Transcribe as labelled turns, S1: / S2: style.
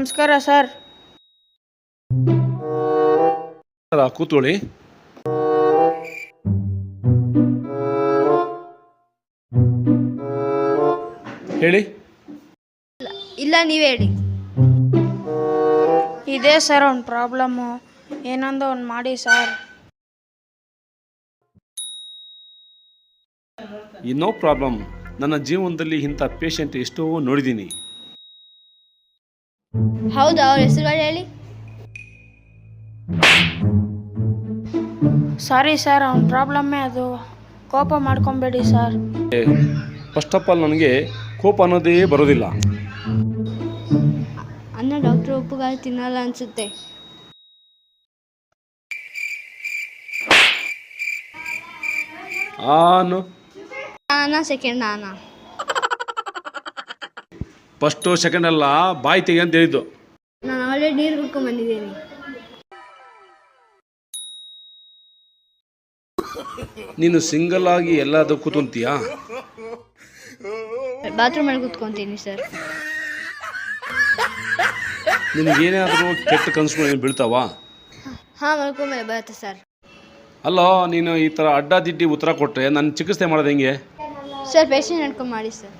S1: ನಮಸ್ಕಾರ ಸರ್.
S2: ಕೂತ್ಕೊಳ್ಳಿ. ಹೇಳಿ.
S3: ಇಲ್ಲ ನೀವೇ ಹೇಳಿ.
S1: ಇದೆ ಸರ್ ಒಂದು ಪ್ರಾಬ್ಲಮ್ಮು ಏನಂದ ಒಂದು ಮಾಡಿ ಸರ್.
S2: ಇನ್ನೋ ನೋ ಪ್ರಾಬ್ಲಮ್ ನನ್ನ ಜೀವನದಲ್ಲಿ ಇಂಥ ಪೇಷಂಟ್ ಎಷ್ಟೋ ನೋಡಿದ್ದೀನಿ.
S3: ಹೌದಾ ಅವ್ರ ಹೆಸರುಗಳು ಹೇಳಿ?
S1: ಸಾರಿ ಸರ್ ಅವ್ನ ಪ್ರಾಬ್ಲಮ್ಮೇ ಅದು. ಕೋಪ ಮಾಡ್ಕೊಬೇಡಿ ಸರ್
S2: ಫಸ್ಟ್ ಆಫ್ ಆಲ್ ನನಗೆ ಕೋಪ ಅನ್ನೋದೇ ಬರೋದಿಲ್ಲ.
S3: ಅನ್ನ ಡಾಕ್ಟರ್ ಉಪ್ಪುಗಾಯಿ ತಿನ್ನಲ್ಲ ಅನ್ಸುತ್ತೆ.
S2: ಆನು.
S3: ನಾನ ಸೆಕೆಂಡ್ ನಾನ?
S2: ಫಸ್ಟು ಸೆಕೆಂಡ್ ಅಲ್ಲ ಬಾಯಿ ತೆಗಿ ಅಂತ ಹೇಳಿದ್ದು.
S3: ನಾನು ಆಲ್ರೆಡಿ ನೀರು ಕುಡ್ಕೊಂಡ್ ಬಂದಿದ್ದೀನಿ.
S2: ನೀನು ಸಿಂಗಲ್ ಆಗಿ ಎಲ್ಲಾದರೂ ಕೂತ್ಕೊಂತೀಯಾ?
S3: ಬಾತ್ರೂಮಲ್ಲಿ ಕುತ್ಕೊಂತೀನಿ ಸರ್
S2: ನಿನಗೇನಾದರೂ ಕೆಟ್ಟ ಕನಸುಗಳು ಬೀಳ್ತಾವಾ?
S3: ಹಾಂ ಮಲ್ಕೊಂಡ್ಮೇಲೆ ಬರುತ್ತೆ ಸರ್
S2: ಅಲ್ಲೋ ನೀನು ಈ ಥರ ಅಡ್ಡಾದಿಡ್ಡಿ ಉತ್ತರ ಕೊಟ್ಟರೆ ನಾನು ಚಿಕಿತ್ಸೆ ಮಾಡೋದು ಹೆಂಗೆ?
S3: ಸರ್ ಪೇಷಂಟ್ ನಡ್ಕೊಂಡು ಮಾಡಿ ಸರ್